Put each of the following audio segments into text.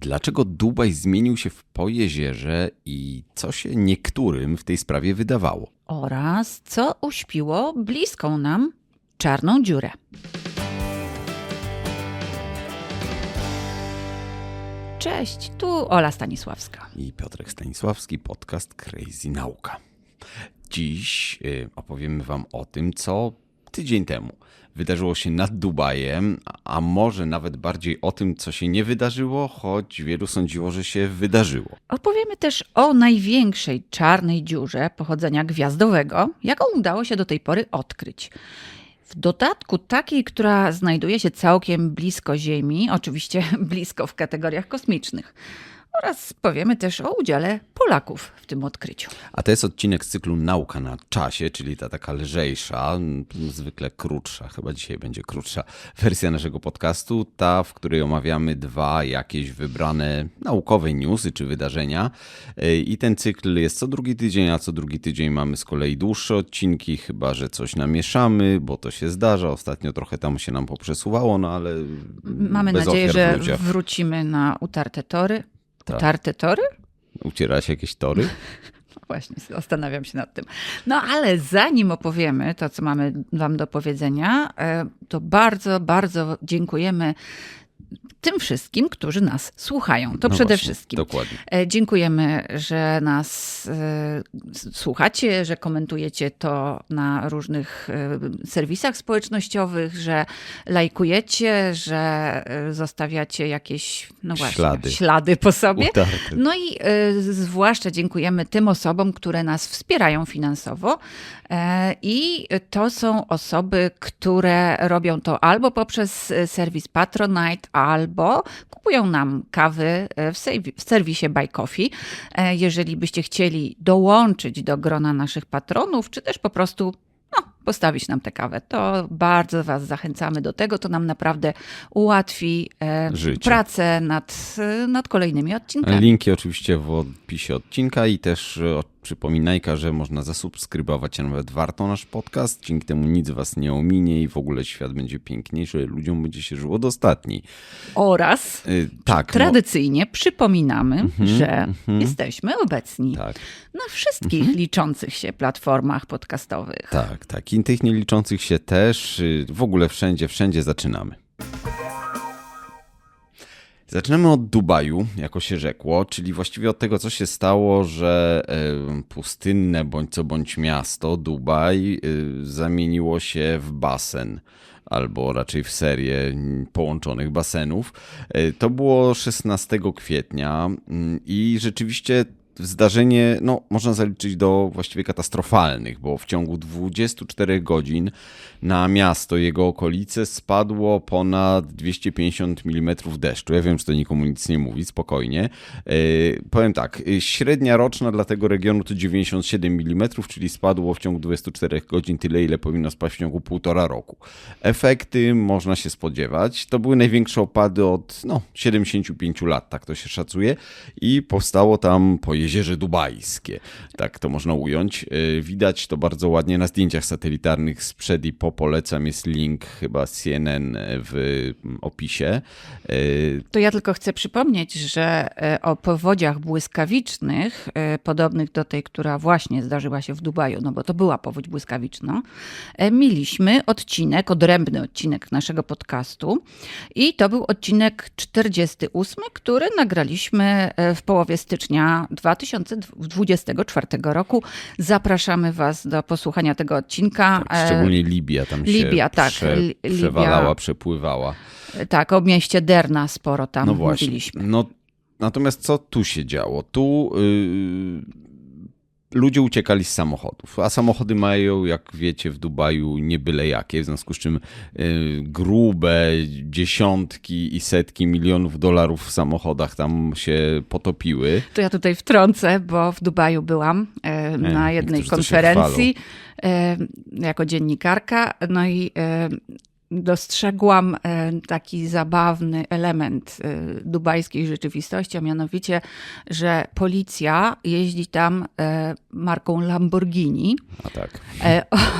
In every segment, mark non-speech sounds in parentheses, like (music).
Dlaczego Dubaj zmienił się w pojezierze i co się niektórym w tej sprawie wydawało? Oraz co uśpiło bliską nam czarną dziurę. Cześć, tu Ola Stanisławska. I Piotrek Stanisławski, podcast Crazy Nauka. Dziś y, opowiemy Wam o tym, co tydzień temu wydarzyło się nad Dubajem, a może nawet bardziej o tym, co się nie wydarzyło, choć wielu sądziło, że się wydarzyło. Opowiemy też o największej czarnej dziurze pochodzenia gwiazdowego, jaką udało się do tej pory odkryć. W dodatku takiej, która znajduje się całkiem blisko Ziemi, oczywiście (laughs) blisko w kategoriach kosmicznych. Oraz powiemy też o udziale Polaków w tym odkryciu. A to jest odcinek z cyklu Nauka na czasie, czyli ta taka lżejsza, zwykle krótsza, chyba dzisiaj będzie krótsza wersja naszego podcastu, ta, w której omawiamy dwa jakieś wybrane naukowe newsy czy wydarzenia. I ten cykl jest co drugi tydzień, a co drugi tydzień mamy z kolei dłuższe odcinki, chyba że coś namieszamy, bo to się zdarza. Ostatnio trochę tam się nam poprzesuwało, no ale. Mamy bez nadzieję, że wrócimy na utarte tory. Tak. Utarte tory? Uciera się jakieś tory? (laughs) No Właśnie, zastanawiam się nad tym. No ale zanim opowiemy to, co mamy Wam do powiedzenia, e, to bardzo, bardzo dziękujemy tym wszystkim, którzy nas słuchają. To No przede właśnie, wszystkim. Dokładnie. E, Dziękujemy, że nas e, słuchacie, że komentujecie to na różnych e, serwisach społecznościowych, że lajkujecie, że zostawiacie jakieś no właśnie, Ślady. ślady po sobie. Utarte. No i zwłaszcza dziękujemy tym osobom, które nas wspierają finansowo. I to są osoby, które robią to albo poprzez serwis Patronite, albo kupują nam kawy e, w, serwi- w serwisie Buy Coffee. E, Jeżeli byście chcieli dołączyć do grona naszych patronów, czy też po prostu no, postawić nam tę kawę, to bardzo Was zachęcamy do tego. To nam naprawdę ułatwi e, Życie. pracę nad, nad kolejnymi odcinkami. Linki oczywiście w opisie odcinka i też przypominajka, że można zasubskrybować, a nawet warto nasz podcast. Dzięki temu nic was nie ominie i w ogóle świat będzie piękniejszy, ludziom będzie się żyło dostatniej. Oraz Y, tak, no, tradycyjnie przypominamy, że jesteśmy obecni tak, na wszystkich liczących się platformach podcastowych. tak, tak. I tych nieliczących się też, y, w ogóle wszędzie, wszędzie zaczynamy. Zaczynamy od Dubaju, jako się rzekło, czyli właściwie od tego, co się stało, że pustynne bądź co bądź miasto Dubaj e, zamieniło się w basen. Albo raczej w serię połączonych basenów. E, To było 16 kwietnia mm, i rzeczywiście zdarzenie, no, można zaliczyć do właściwie katastrofalnych, bo w ciągu 24 godzin na miasto jego okolice spadło ponad 250 mm deszczu. Ja wiem, że to nikomu nic nie mówi, spokojnie. Yy, powiem tak, yy, średnia roczna dla tego regionu to 97 mm, czyli spadło w ciągu 24 godzin tyle, ile powinno spaść w ciągu półtora roku. Efekty można się spodziewać. To były największe opady od no, 75 lat, tak to się szacuje. I powstało tam pojezierze dubajskie, tak to można ująć. Yy, Widać to bardzo ładnie na zdjęciach satelitarnych sprzed i po. Polecam, jest link chyba CNN w mm, opisie. Yy, To ja tylko chcę przypomnieć, że e, o powodziach błyskawicznych, e, podobnych do tej, która właśnie zdarzyła się w Dubaju, no bo to była powódź błyskawiczna, e, mieliśmy odcinek, odrębny odcinek naszego podcastu i to był odcinek 48, który nagraliśmy e, w połowie stycznia 2024 roku. Zapraszamy Was do posłuchania tego odcinka. tak, szczególnie Libia tam się Libia, tak, prze, Li- Libia. przewalała, przepływała. E, Tak, o mieście Derna sporo tam No właśnie. mówiliśmy. No, natomiast co tu się działo? Tu yy, ludzie uciekali z samochodów, a samochody mają, jak wiecie, w Dubaju nie byle jakie, w związku z czym yy, grube dziesiątki i setki milionów dolarów w samochodach tam się potopiły. To ja tutaj wtrącę, bo w Dubaju byłam e, na jednej konferencji e, jako dziennikarka, no i dostrzegłam e, taki zabawny element e, dubajskiej rzeczywistości, a mianowicie, że policja jeździ tam e, marką Lamborghini. A tak.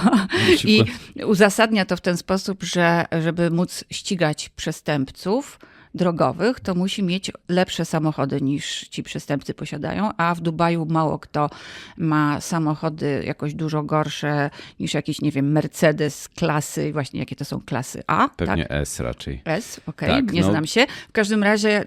(laughs) I uzasadnia to w ten sposób, że żeby móc ścigać przestępców, drogowych, to musi mieć lepsze samochody niż ci przestępcy posiadają, a w Dubaju mało kto ma samochody jakoś dużo gorsze niż jakiś, nie wiem, Mercedes klasy, właśnie jakie to są klasy A, Pewnie tak? S raczej. S, okej, Tak, nie no. znam się. W każdym razie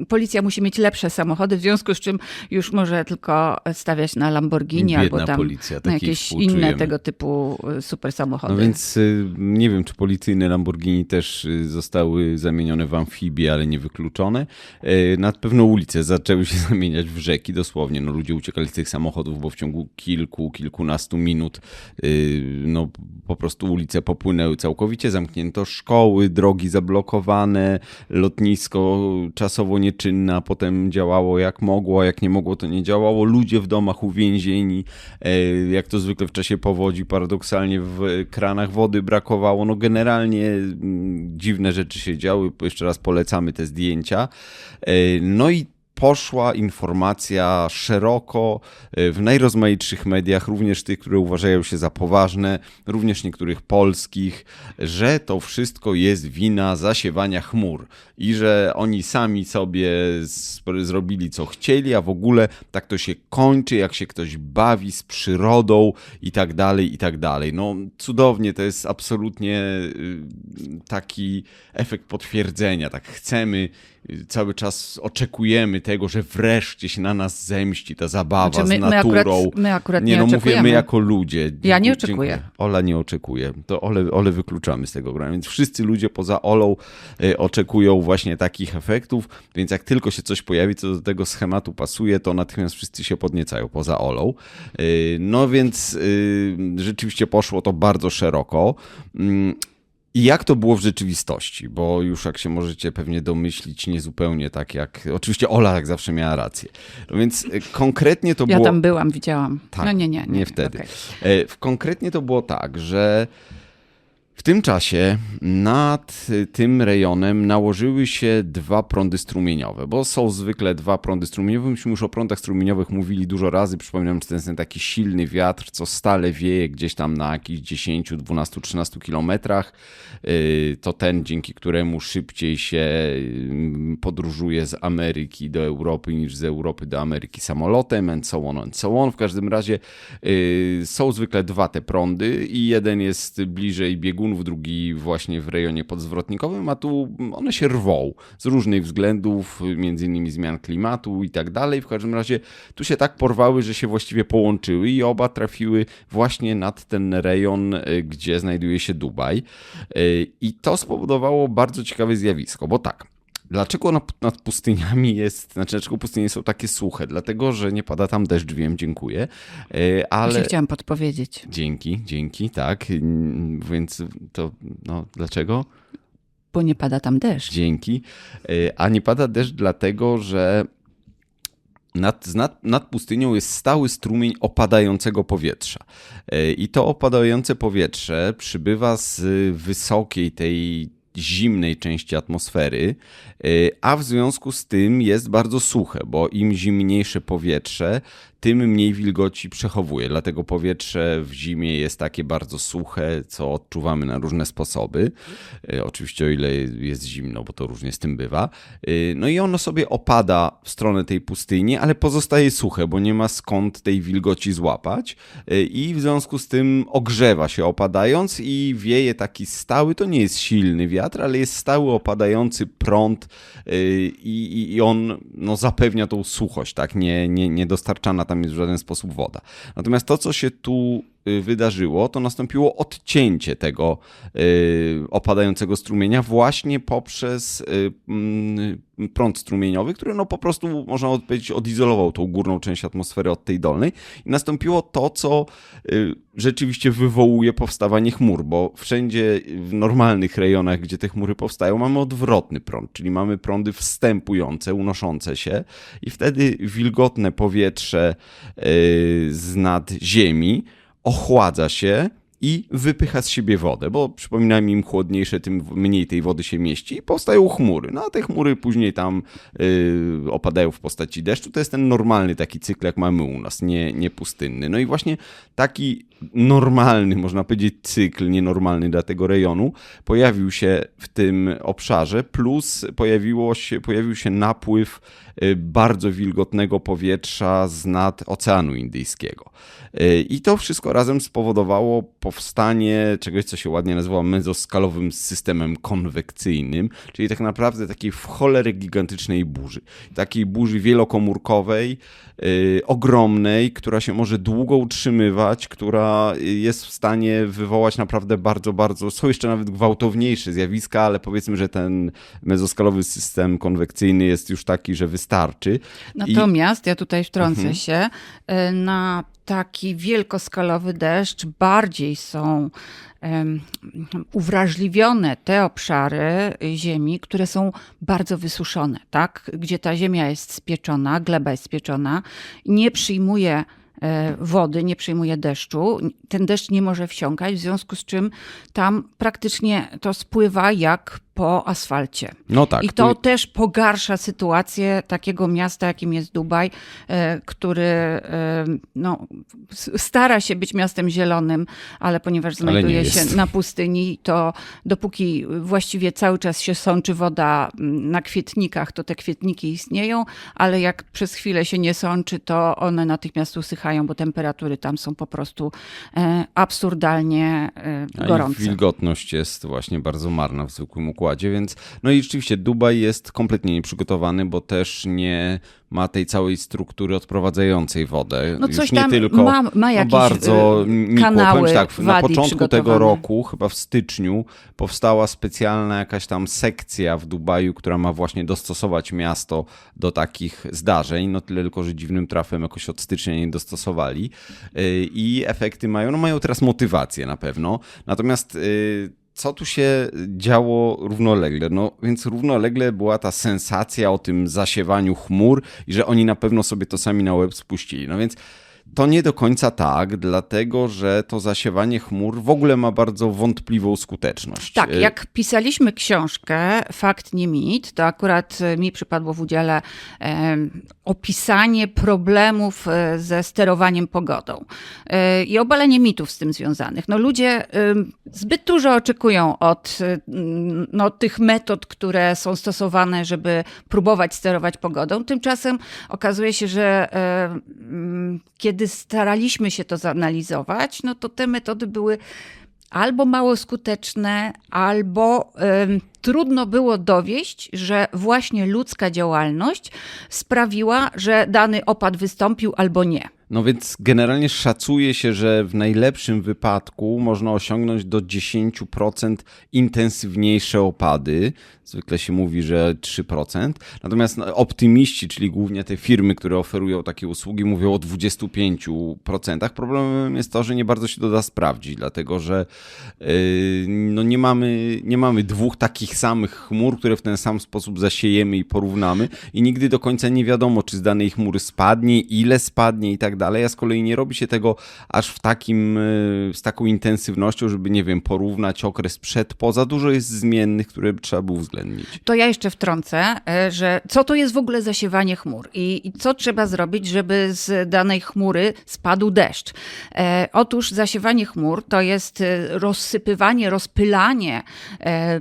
y, policja musi mieć lepsze samochody, w związku z czym już może tylko stawiać na Lamborghini Biedna albo tam policja, na jakieś inne tego typu y, super samochody. No więc y, nie wiem, czy policyjne Lamborghini też y, zostały zamienione w amfibie, ale nie wykluczone. Y, Na pewno ulice zaczęły się (laughs) zamieniać w rzeki, dosłownie. No, ludzie uciekali z tych samochodów, bo w ciągu kilku, kilkunastu minut y, no, po prostu ulice popłynęły całkowicie. Zamknięto szkoły, drogi zablokowane, lotnisko czasowo nieczynne, a potem działało jak mogło, a jak nie mogło, to nie działało. Ludzie w domach uwięzieni, e, jak to zwykle w czasie powodzi, paradoksalnie w kranach wody brakowało. No generalnie mm, dziwne rzeczy się działy. Jeszcze raz polecamy te zdjęcia. E, No i poszła informacja szeroko e, w najrozmaitszych mediach, również tych, które uważają się za poważne, również niektórych polskich, że to wszystko jest wina zasiewania chmur i że oni sami sobie zrobili co chcieli, a w ogóle tak to się kończy, jak się ktoś bawi z przyrodą i tak dalej, i tak dalej. No cudownie, to jest absolutnie y, taki efekt potwierdzenia, tak chcemy, y, cały czas oczekujemy tego, że wreszcie się na nas zemści ta zabawa Znaczy, my- z my akurat- naturą. my akurat nie nie no, mówię oczekujemy. my jako ludzie. Ja nie Dziękuję. oczekuję. Ola nie oczekuje. To Ole, Ole wykluczamy z tego grania. Więc wszyscy ludzie poza Olą y, oczekują właśnie takich efektów, więc jak tylko się coś pojawi, co do tego schematu pasuje, to natychmiast wszyscy się podniecają poza Olą. Y, No więc y, rzeczywiście poszło to bardzo szeroko. Mm, I jak to było w rzeczywistości? Bo już jak się możecie pewnie domyślić, nie zupełnie tak jak. Oczywiście Ola jak zawsze miała rację. No więc y, konkretnie to ja było. tam byłam, widziałam. Tak, no nie, nie, nie, nie wtedy. okej. E, Konkretnie to było tak, że w tym czasie nad tym rejonem nałożyły się dwa prądy strumieniowe, bo są zwykle dwa prądy strumieniowe. Myśmy już o prądach strumieniowych mówili dużo razy. Przypominam, że jest ten taki silny wiatr, co stale wieje gdzieś tam na jakichś 10, 12, 13 kilometrach. Y, To ten, dzięki któremu szybciej się y, podróżuje z Ameryki do Europy niż z Europy do Ameryki samolotem, and so on, and so on. W każdym razie y, są zwykle dwa te prądy i jeden jest bliżej biegunów, drugi właśnie w rejonie podzwrotnikowym, a tu one się rwą z różnych względów, między innymi zmian klimatu i tak dalej. W każdym razie tu się tak porwały, że się właściwie połączyły i oba trafiły właśnie nad ten rejon, y, gdzie znajduje się Dubaj. Y, I to spowodowało bardzo ciekawe zjawisko, bo tak. Dlaczego nad, nad pustyniami jest, znaczy dlaczego pustynie są takie suche? Dlatego, że nie pada tam deszcz, wiem, dziękuję, y, Ale... chciałam podpowiedzieć. Dzięki, dzięki, tak. Więc to, no, dlaczego? Bo nie pada tam deszcz. Dzięki. Y, A nie pada deszcz dlatego, że nad, nad, nad pustynią jest stały strumień opadającego powietrza. Y, I to opadające powietrze przybywa z wysokiej tej zimnej części atmosfery, y, a w związku z tym jest bardzo suche, bo im zimniejsze powietrze, tym mniej wilgoci przechowuje. Dlatego powietrze w zimie jest takie bardzo suche, co odczuwamy na różne sposoby. Y, Oczywiście o ile jest zimno, bo to różnie z tym bywa. Y, No i ono sobie opada w stronę tej pustyni, ale pozostaje suche, bo nie ma skąd tej wilgoci złapać Y, i w związku z tym ogrzewa się opadając i wieje taki stały, to nie jest silny wiatr, ale jest stały opadający prąd i, i- i on no, zapewnia tą suchość, tak? Nie, nie, nie dostarczana tam jest w żaden sposób woda. Natomiast to, co się tu wydarzyło, to nastąpiło odcięcie tego y, opadającego strumienia właśnie poprzez y, mm, prąd strumieniowy, który no po prostu, można powiedzieć, odizolował tą górną część atmosfery od tej dolnej. I nastąpiło to, co y, rzeczywiście wywołuje powstawanie chmur, bo wszędzie w normalnych rejonach, gdzie te chmury powstają, mamy odwrotny prąd, czyli mamy prądy wstępujące, unoszące się i wtedy wilgotne powietrze y, z nad ziemi ochładza się i wypycha z siebie wodę, bo przypominam im chłodniejsze, tym mniej tej wody się mieści i powstają chmury. No a te chmury później tam yy, opadają w postaci deszczu. To jest ten normalny taki cykl, jak mamy u nas, nie, nie pustynny. No i właśnie taki normalny, można powiedzieć, cykl nienormalny dla tego rejonu pojawił się w tym obszarze, plus pojawiło się, pojawił się napływ y, bardzo wilgotnego powietrza z nad Oceanu Indyjskiego. Y, I to wszystko razem spowodowało powstanie czegoś, co się ładnie nazywa mezoskalowym systemem konwekcyjnym, czyli tak naprawdę takiej w cholerę gigantycznej burzy. Takiej burzy wielokomórkowej, yy, ogromnej, która się może długo utrzymywać, która jest w stanie wywołać naprawdę bardzo, bardzo, są jeszcze nawet gwałtowniejsze zjawiska, ale powiedzmy, że ten mezoskalowy system konwekcyjny jest już taki, że wystarczy. Natomiast ja tutaj wtrącę się, y, na taki wielkoskalowy deszcz bardziej są em, uwrażliwione te obszary ziemi, które są bardzo wysuszone, tak? Gdzie ta ziemia jest spieczona, gleba jest spieczona, nie przyjmuje wody, nie przyjmuje deszczu. Ten deszcz nie może wsiąkać, w związku z czym tam praktycznie to spływa jak po asfalcie. No tak. I to tu- też pogarsza sytuację takiego miasta, jakim jest Dubaj, e, który e, no, stara się być miastem zielonym, ale ponieważ Ale nie znajduje się jest. na pustyni, to dopóki właściwie cały czas się sączy woda na kwietnikach, to te kwietniki istnieją, ale jak przez chwilę się nie sączy, to one natychmiast usychają, bo temperatury tam są po prostu e, absurdalnie e, gorące. wilgotność jest właśnie bardzo marna w zwykłym układzie, więc no i rzeczywiście Dubaj jest kompletnie nieprzygotowany, bo też nie ma tej całej struktury odprowadzającej wodę. No Już nie tylko ma- ma jakieś, no bardzo y, nikło. kanały, Powiem ci tak, na początku tego roku, chyba w styczniu, powstała specjalna jakaś tam sekcja w Dubaju, która ma właśnie dostosować miasto do takich zdarzeń. No tyle tylko, że dziwnym trafem jakoś od stycznia nie dostosowali. Y, I efekty mają, no mają teraz motywację na pewno. Natomiast y, co tu się działo równolegle? No więc równolegle była ta sensacja o tym zasiewaniu chmur i że oni na pewno sobie to sami na łeb spuścili. No więc to nie do końca tak, dlatego że to zasiewanie chmur w ogóle ma bardzo wątpliwą skuteczność. Tak, Y, jak pisaliśmy książkę Fakt, nie mit, to akurat mi przypadło w udziale opisanie problemów e, ze sterowaniem pogodą e, i obalenie mitów z tym związanych. No ludzie zbyt dużo oczekują od e, m, no, tych metod, które są stosowane, żeby próbować sterować pogodą. Tymczasem okazuje się, że m, kiedy staraliśmy się to zanalizować, no to te metody były albo mało skuteczne, albo em, trudno było dowieść, że właśnie ludzka działalność sprawiła, że dany opad wystąpił albo nie. No więc generalnie szacuje się, że w najlepszym wypadku można osiągnąć do 10% intensywniejsze opady. Zwykle się mówi, że 3%. Natomiast no, optymiści, czyli głównie te firmy, które oferują takie usługi, mówią o 25%. Problemem jest to, że nie bardzo się to da sprawdzić, dlatego że yy, no nie, mamy, nie mamy dwóch takich samych chmur, które w ten sam sposób zasiejemy i porównamy i nigdy do końca nie wiadomo, czy z danej chmury spadnie, ile spadnie i tak dalej, a z kolei nie robi się tego aż w takim, yy, z taką intensywnością, żeby, nie wiem, porównać okres przed, po. Za dużo jest zmiennych, które trzeba było uwzględnić. To ja jeszcze wtrącę, e, że co to jest w ogóle zasiewanie chmur i, co trzeba zrobić, żeby z danej chmury spadł deszcz. E, otóż zasiewanie chmur to jest e, rozsypywanie, rozpylanie e,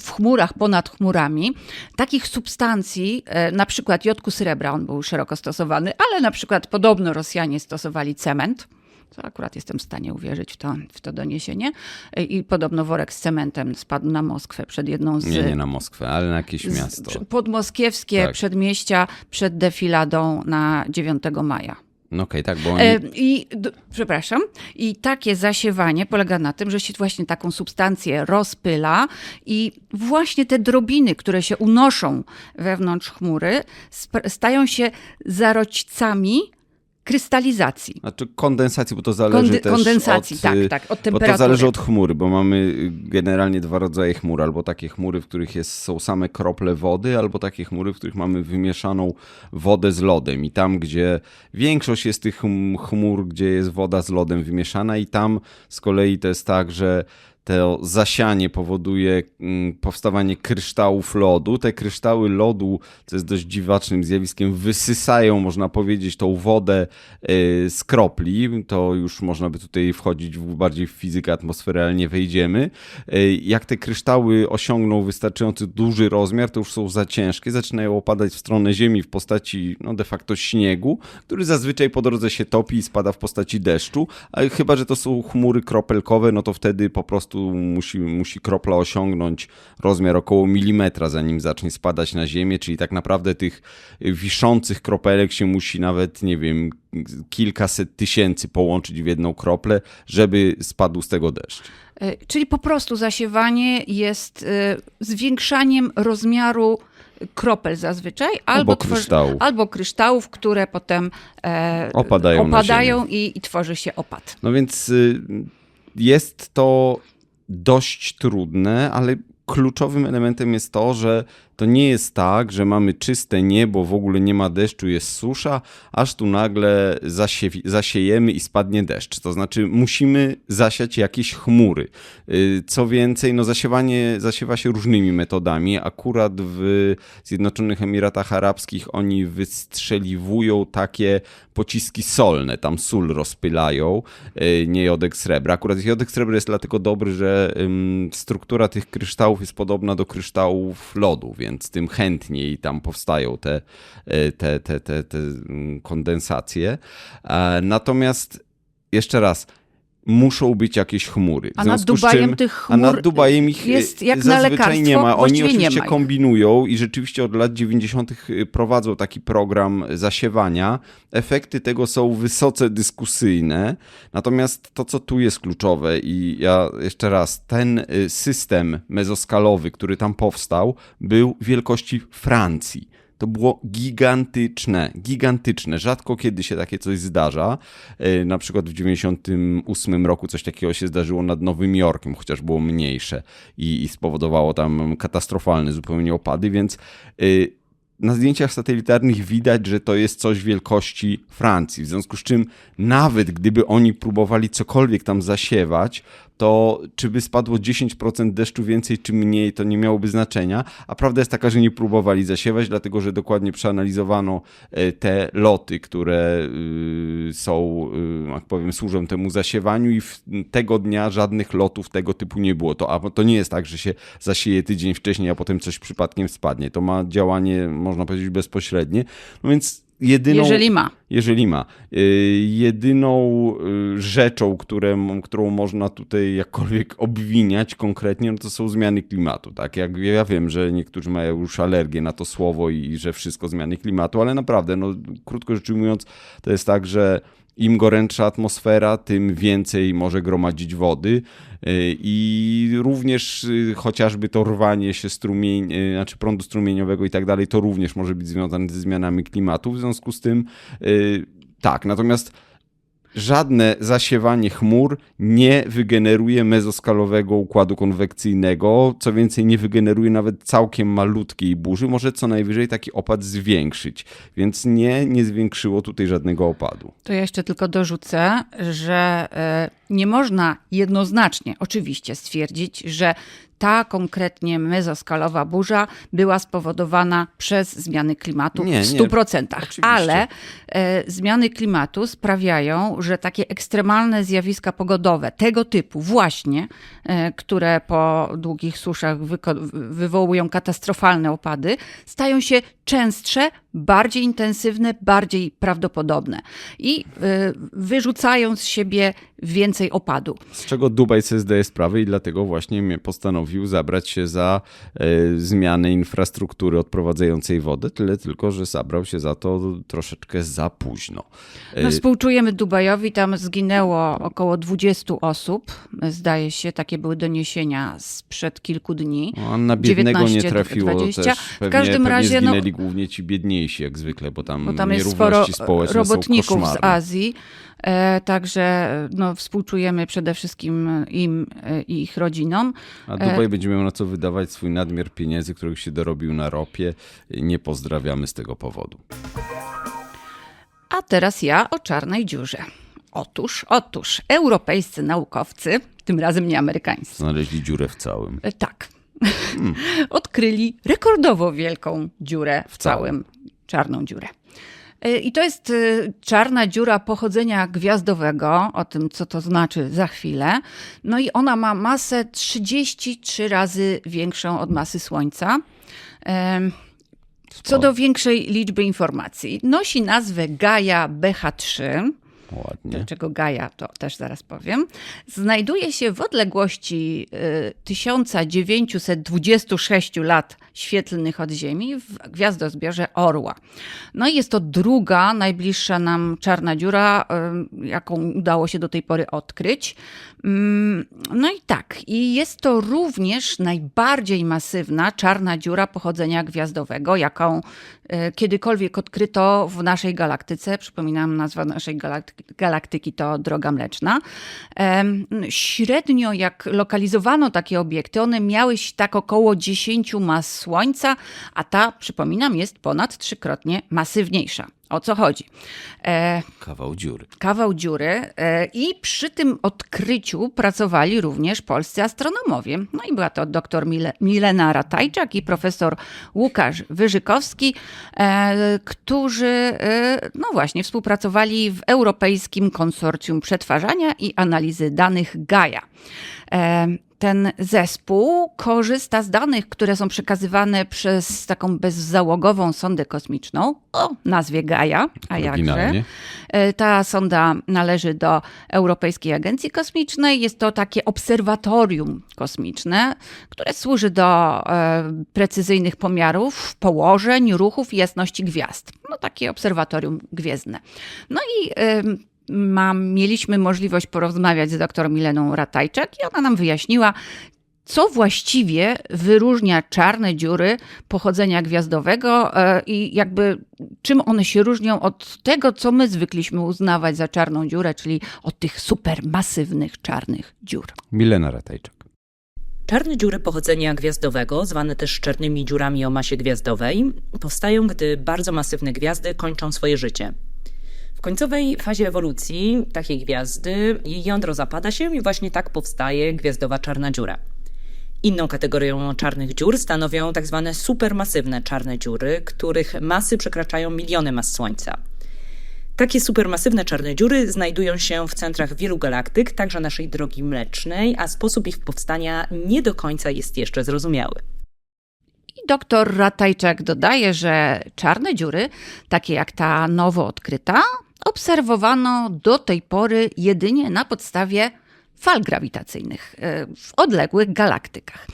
w chmurach ponad chmurami takich substancji, e, na przykład jodku srebra, on był szeroko stosowany, ale na przykład podobno Rosjanie stosowali cement. To akurat jestem w stanie uwierzyć w to, w to doniesienie. E, I podobno worek z cementem spadł na Moskwę przed jedną z Nie, nie na Moskwę, ale na jakieś miasto. podmoskiewskie Tak. przedmieścia przed defiladą na 9 maja. No okej, tak, bo oni... E, I, d- przepraszam, i takie zasiewanie polega na tym, że się właśnie taką substancję rozpyla i właśnie te drobiny, które się unoszą wewnątrz chmury, stają się zarodźcami krystalizacji. Znaczy kondensacji, bo to zależy Kondy- też kondensacji, od, tak, y, tak, od Bo to temperatury. zależy od chmury, bo mamy generalnie dwa rodzaje chmur. Albo takie chmury, w których jest, są same krople wody, albo takie chmury, w których mamy wymieszaną wodę z lodem. I tam, gdzie większość jest tych chm- chmur, gdzie jest woda z lodem wymieszana i tam z kolei to jest tak, że to zasianie powoduje mm, powstawanie kryształów lodu. Te kryształy lodu, co jest dość dziwacznym zjawiskiem, wysysają, można powiedzieć, tą wodę y, z kropli. To już można by tutaj wchodzić w, bardziej w fizykę atmosfery, ale nie wejdziemy. Y, Jak te kryształy osiągną wystarczający duży rozmiar, to już są za ciężkie, zaczynają opadać w stronę Ziemi w postaci no, de facto śniegu, który zazwyczaj po drodze się topi i spada w postaci deszczu, a chyba, że to są chmury kropelkowe, no to wtedy po prostu musi, musi kropla osiągnąć rozmiar około milimetra, zanim zacznie spadać na ziemię, czyli tak naprawdę tych wiszących kropelek się musi nawet, nie wiem, kilkaset tysięcy połączyć w jedną kroplę, żeby spadł z tego deszcz. E, Czyli po prostu zasiewanie jest e, zwiększaniem rozmiaru kropel zazwyczaj, albo, tworzy- kryształów. albo kryształów, które potem e, Opadają opadają i, i tworzy się opad. No więc y, jest to dość trudne, ale kluczowym elementem jest to, że to nie jest tak, że mamy czyste niebo, w ogóle nie ma deszczu, jest susza, aż tu nagle zasie, zasiejemy i spadnie deszcz. To znaczy musimy zasiać jakieś chmury. Y, Co więcej, no zasiewanie zasiewa się różnymi metodami. Akurat w Zjednoczonych Emiratach Arabskich oni wystrzeliwują takie pociski solne, tam sól rozpylają, y, nie jodek srebra. Akurat jodek srebra jest dlatego dobry, że struktura tych kryształów jest podobna do kryształów lodu, więc tym chętniej tam powstają te, y, te, te, te, te mm, kondensacje. E, Natomiast jeszcze raz, muszą być jakieś chmury. A nad Dubajem czym- tych A nad chmur Dubajem ich jest y, jak na zazwyczaj lekarstwo, nie ma. Oni oczywiście ma kombinują i rzeczywiście od lat 90. prowadzą taki program zasiewania. Efekty tego są wysoce dyskusyjne. Natomiast to, co tu jest kluczowe i ja jeszcze raz, ten y, system mezoskalowy, który tam powstał, był wielkości Francji. To było gigantyczne, gigantyczne. Rzadko kiedy się takie coś zdarza. E, Na przykład w 98 roku coś takiego się zdarzyło nad Nowym Jorkiem, chociaż było mniejsze i, i spowodowało tam katastrofalne zupełnie opady, więc y, na zdjęciach satelitarnych widać, że to jest coś wielkości Francji. W związku z czym, nawet gdyby oni próbowali cokolwiek tam zasiewać, to czy by spadło 10% deszczu więcej czy mniej, to nie miałoby znaczenia. A prawda jest taka, że nie próbowali zasiewać, dlatego że dokładnie przeanalizowano e, te loty, które y, są, y, jak powiem, służą temu zasiewaniu i tego dnia żadnych lotów tego typu nie było. To, a to nie jest tak, że się zasieje tydzień wcześniej, a potem coś przypadkiem spadnie. To ma działanie, można powiedzieć, bezpośrednie. No więc jedyną... jeżeli ma. Jeżeli ma. Y, Jedyną y, rzeczą, które, którą można tutaj jakkolwiek obwiniać konkretnie, no to są zmiany klimatu. Tak? Jak ja wiem, że niektórzy mają już alergię na to słowo i, i że wszystko zmiany klimatu, ale naprawdę, no, krótko rzecz ujmując, to jest tak, że im gorętsza atmosfera, tym więcej może gromadzić wody y, i również y, chociażby to rwanie się strumień, y, znaczy prądu strumieniowego i tak dalej, to również może być związane ze zmianami klimatu. W związku z tym tak, natomiast żadne zasiewanie chmur nie wygeneruje mezoskalowego układu konwekcyjnego, co więcej nie wygeneruje nawet całkiem malutkiej burzy, może co najwyżej taki opad zwiększyć, więc nie, nie zwiększyło tutaj żadnego opadu. To ja jeszcze tylko dorzucę, że e, nie można jednoznacznie oczywiście stwierdzić, że ta konkretnie mezoskalowa burza była spowodowana przez zmiany klimatu Nie, w nie, 100%. oczywiście. Ale e, zmiany klimatu sprawiają, że takie ekstremalne zjawiska pogodowe tego typu właśnie, e, które po długich suszach wyko- wywołują katastrofalne opady, stają się częstsze, bardziej intensywne, bardziej prawdopodobne i e, wyrzucają z siebie więcej opadu. Z czego Dubaj sobie zdaje sprawę i dlatego właśnie mnie postanowił postanowił zabrać się za e, zmianę infrastruktury odprowadzającej wodę, tyle tylko, że zabrał się za to troszeczkę za późno. E, No, współczujemy Dubajowi, tam zginęło około 20 osób, zdaje się, takie były doniesienia sprzed kilku dni. No, a na biednego nie 19, trafiło 20. też. W Pewnie, każdym pewnie razie, no- zginęli głównie ci biedniejsi, jak zwykle, bo tam, Bo tam jest sporo robotników z. Azji, także no, współczujemy przede wszystkim im e, i ich rodzinom. A E, Dubaj będzie miał na co wydawać swój nadmiar pieniędzy, których się dorobił na ropie. Nie pozdrawiamy z tego powodu. A teraz ja o czarnej dziurze. Otóż, otóż, europejscy naukowcy, tym razem nie amerykańscy, Znaleźli dziurę w całym. e, tak, (laughs) odkryli rekordowo wielką dziurę w całym, czarną dziurę. E, I to jest e, czarna dziura pochodzenia gwiazdowego, o tym co to znaczy za chwilę. No i ona ma masę 33 razy większą od masy Słońca. Co do większej liczby informacji, nosi nazwę Gaia BH3. Ładnie. Dlaczego Gaia, to też zaraz powiem. Znajduje się w odległości y, 1926 lat świetlnych od Ziemi w gwiazdozbiorze Orła. No i jest to druga najbliższa nam czarna dziura, jaką udało się do tej pory odkryć. Mm, No i tak, i jest to również najbardziej masywna czarna dziura pochodzenia gwiazdowego, jaką e, kiedykolwiek odkryto w naszej galaktyce. Przypominam, nazwa naszej galaktyki, to Droga Mleczna. Średnio jak lokalizowano takie obiekty, one miały tak około 10 mas Słońca, a ta, przypominam, jest ponad trzykrotnie masywniejsza. O co chodzi? E, Kawał dziury. kawał dziury e, i przy tym odkryciu pracowali również polscy astronomowie. No i była to dr Mile, Milena Ratajczak i profesor Łukasz Wyżykowski, e, którzy e, no właśnie współpracowali w Europejskim Konsorcjum Przetwarzania i Analizy Danych Gaia. Ten zespół korzysta z danych, które są przekazywane przez taką bezzałogową sondę kosmiczną o nazwie Gaia, a jakże. E, Ta sonda należy do Europejskiej Agencji Kosmicznej. Jest to takie obserwatorium kosmiczne, które służy do e, precyzyjnych pomiarów położeń, ruchów i jasności gwiazd. No takie obserwatorium gwiezdne. No i mam, mieliśmy możliwość porozmawiać z dr Mileną Ratajczak i ona nam wyjaśniła, co właściwie wyróżnia czarne dziury pochodzenia gwiazdowego e, i jakby czym one się różnią od tego, co my zwykliśmy uznawać za czarną dziurę, czyli od tych supermasywnych czarnych dziur. Milena Ratajczak. Czarne dziury pochodzenia gwiazdowego, zwane też czarnymi dziurami o masie gwiazdowej, powstają, gdy bardzo masywne gwiazdy kończą swoje życie. Końcowej fazie ewolucji takiej gwiazdy jej jądro zapada się i właśnie tak powstaje gwiazdowa czarna dziura. Inną kategorią czarnych dziur stanowią tak zwane supermasywne czarne dziury, których masy przekraczają miliony mas Słońca. Takie supermasywne czarne dziury znajdują się w centrach wielu galaktyk, także naszej drogi mlecznej, a sposób ich powstania nie do końca jest jeszcze zrozumiały. I doktor Ratajczak dodaje, że czarne dziury, takie jak ta nowo odkryta, obserwowano do tej pory jedynie na podstawie fal grawitacyjnych e, w odległych galaktykach.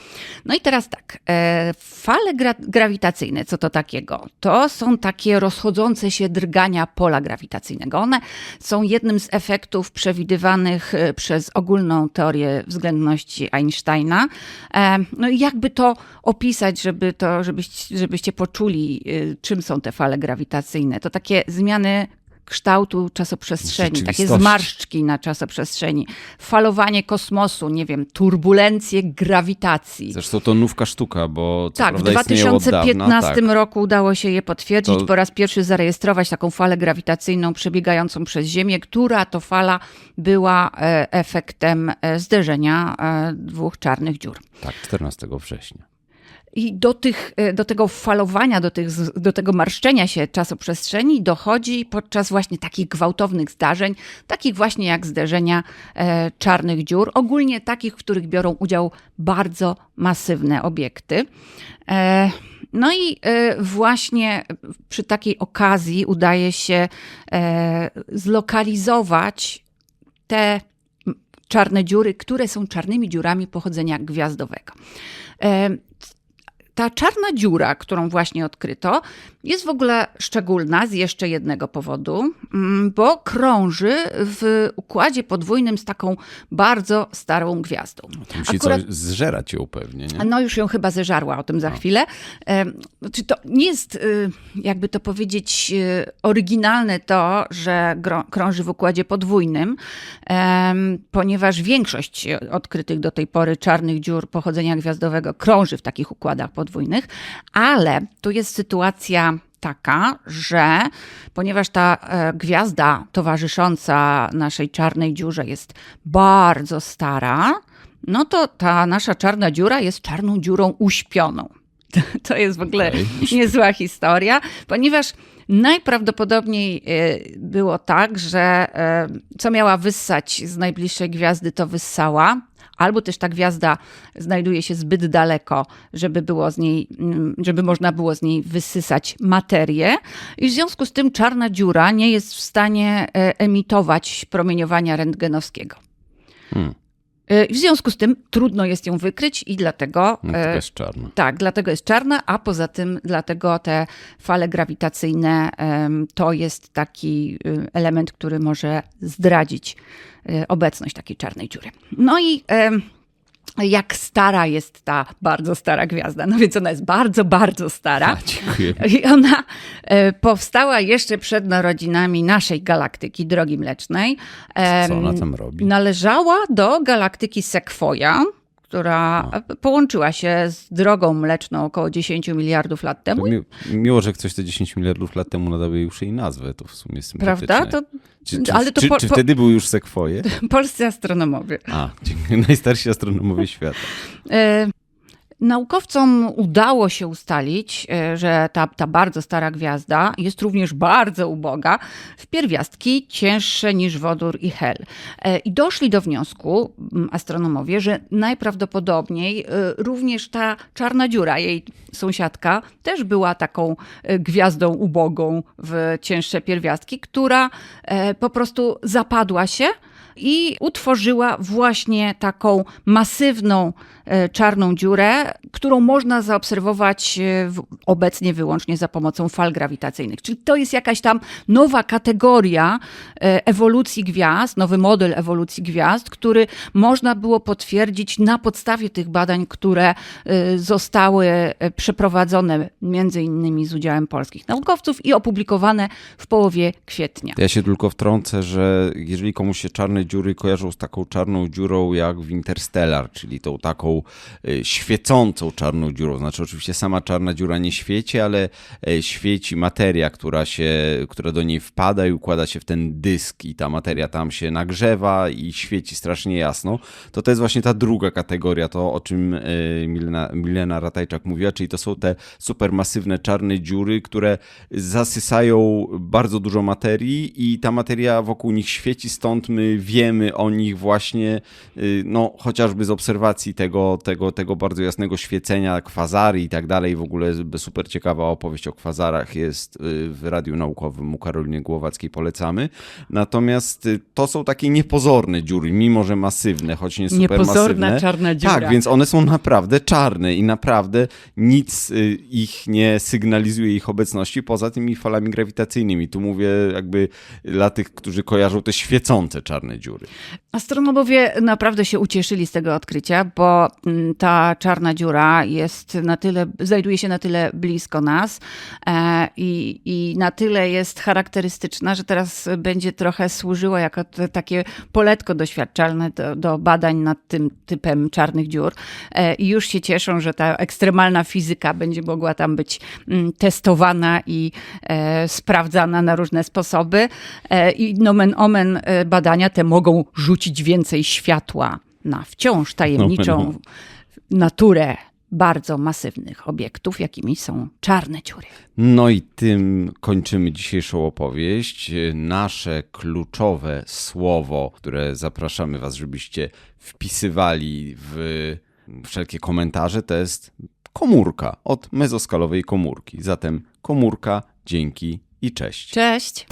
No i teraz tak, e, fale gra grawitacyjne, co to takiego? To są takie rozchodzące się drgania pola grawitacyjnego. One są jednym z efektów przewidywanych e, przez ogólną teorię względności Einsteina. No i jakby to opisać, żeby to, żebyście, żebyście poczuli, czym są te fale grawitacyjne? To takie zmiany kształtu czasoprzestrzeni, takie zmarszczki na czasoprzestrzeni, falowanie kosmosu, nie wiem, turbulencje grawitacji. Zresztą to nówka sztuka, bo co Tak, w prawda istnieją od 2015 dawna, tak. roku udało się je potwierdzić, To- po raz pierwszy zarejestrować taką falę grawitacyjną przebiegającą przez Ziemię, która to fala była e, efektem e, zderzenia e, dwóch czarnych dziur. Tak, 14 września. I do, tych, e, do tego falowania, do, tych, do tego marszczenia się czasoprzestrzeni dochodzi podczas właśnie takich gwałtownych zdarzeń, takich właśnie jak zderzenia e, czarnych dziur, ogólnie takich, w których biorą udział bardzo masywne obiekty. E, no i e, właśnie przy takiej okazji udaje się e, zlokalizować te czarne dziury, które są czarnymi dziurami pochodzenia gwiazdowego. Ta czarna dziura, którą właśnie odkryto, jest w ogóle szczególna z jeszcze jednego powodu, mm, bo krąży w układzie podwójnym z taką bardzo starą gwiazdą. To musi Akurat- coś zżerać ją pewnie, nie? no już ją chyba zeżarła, o tym za chwilę. Em, Czy to nie jest, y, jakby to powiedzieć, y, oryginalne to, że krąży w układzie podwójnym, ponieważ większość odkrytych do tej pory czarnych dziur pochodzenia gwiazdowego krąży w takich układach podwójnych, ale tu jest sytuacja taka, że ponieważ ta e, gwiazda towarzysząca naszej czarnej dziurze jest bardzo stara, no to ta nasza czarna dziura jest czarną dziurą uśpioną. (laughs) To jest w ogóle niezła historia, ponieważ najprawdopodobniej e, było tak, że e, co miała wyssać z najbliższej gwiazdy, to wyssała. Albo też ta gwiazda znajduje się zbyt daleko, żeby, było z niej, mm, żeby można było z niej wysysać materię, i w związku z tym czarna dziura nie jest w stanie e, emitować promieniowania rentgenowskiego. Hmm. E, W związku z tym trudno jest ją wykryć i dlatego. No, to e, jest czarna. tak, dlatego jest czarna, a poza tym dlatego te fale grawitacyjne to jest taki y, element, który może zdradzić y, obecność takiej czarnej dziury. No i jak stara jest ta bardzo stara gwiazda? No więc ona jest bardzo, bardzo stara. A. I ona e, powstała jeszcze przed narodzinami naszej galaktyki, Drogi Mlecznej. Co ona tam robi? Należała do galaktyki Sequoia, która połączyła się z drogą mleczną około 10 miliardów lat temu. Mi, miło, że ktoś te 10 miliardów lat temu nadał jej już jej nazwę, to w sumie jest. Prawda? To Czy, czy, ale to czy, po- czy wtedy były już sekwoje? (laughs) polscy astronomowie. A, dziękuję. Najstarsi astronomowie świata. Naukowcom udało się ustalić, e, że ta, ta bardzo stara gwiazda jest również bardzo uboga w pierwiastki cięższe niż wodór i hel. E, I doszli do wniosku m, astronomowie, że najprawdopodobniej e, również ta czarna dziura, jej sąsiadka, też była taką gwiazdą ubogą w cięższe pierwiastki, która po prostu zapadła się i utworzyła właśnie taką masywną e, czarną dziurę, którą można zaobserwować e, obecnie wyłącznie za pomocą fal grawitacyjnych. Czyli to jest jakaś tam nowa kategoria ewolucji gwiazd, nowy model ewolucji gwiazd, który można było potwierdzić na podstawie tych badań, które e, zostały e, przeprowadzone między innymi z udziałem polskich naukowców i opublikowane w połowie kwietnia. Ja się tylko wtrącę, że jeżeli komuś się czarne dziury kojarzą z taką czarną dziurą jak w Interstellar, czyli tą taką świecącą czarną dziurą, znaczy oczywiście sama czarna dziura nie świeci, ale e, świeci materia, która, się, która do niej wpada i układa się w ten dysk i ta materia tam się nagrzewa i świeci strasznie jasno, to to jest właśnie ta druga kategoria, to o czym e, Milena, Milena Ratajczak mówiła, czyli to są te supermasywne czarne dziury, które zasysają bardzo dużo materii i ta materia wokół nich świeci, stąd my wiemy o nich właśnie, y, no chociażby z obserwacji tego, tego, tego bardzo jasnego świecenia, kwazary i tak dalej. W ogóle super ciekawa opowieść o kwazarach jest y, w Radiu Naukowym u Karoliny Głowackiej, polecamy. Natomiast y, to są takie niepozorne dziury, mimo że masywne, choć nie supermasywne. Niepozorna czarna dziura. Tak, więc one są naprawdę czarne i naprawdę nic y, ich nie sygnalizuje ich obecności poza tymi falami grawitacyjnymi. Tu mówię jakby dla tych, którzy kojarzą te świecące czarne dziury. Astronomowie naprawdę się ucieszyli z tego odkrycia, bo mm, ta czarna dziura jest na tyle, znajduje się na tyle blisko nas e, i, i na tyle jest charakterystyczna, że teraz będzie trochę służyła jako takie poletko doświadczalne do, do badań nad tym typem czarnych dziur. E, I już się cieszą, że ta ekstremalna fizyka będzie mogła tam być mm, testowana i e, sprawdzana na różne sposoby. E, I nomen omen badania te mogą rzucić więcej światła na wciąż tajemniczą naturę bardzo masywnych obiektów, jakimi są czarne dziury. No i tym kończymy dzisiejszą opowieść. Nasze kluczowe słowo, które zapraszamy Was, żebyście wpisywali w wszelkie komentarze, to jest komórka od mezoskalowej komórki. Zatem komórka, dzięki i cześć. Cześć!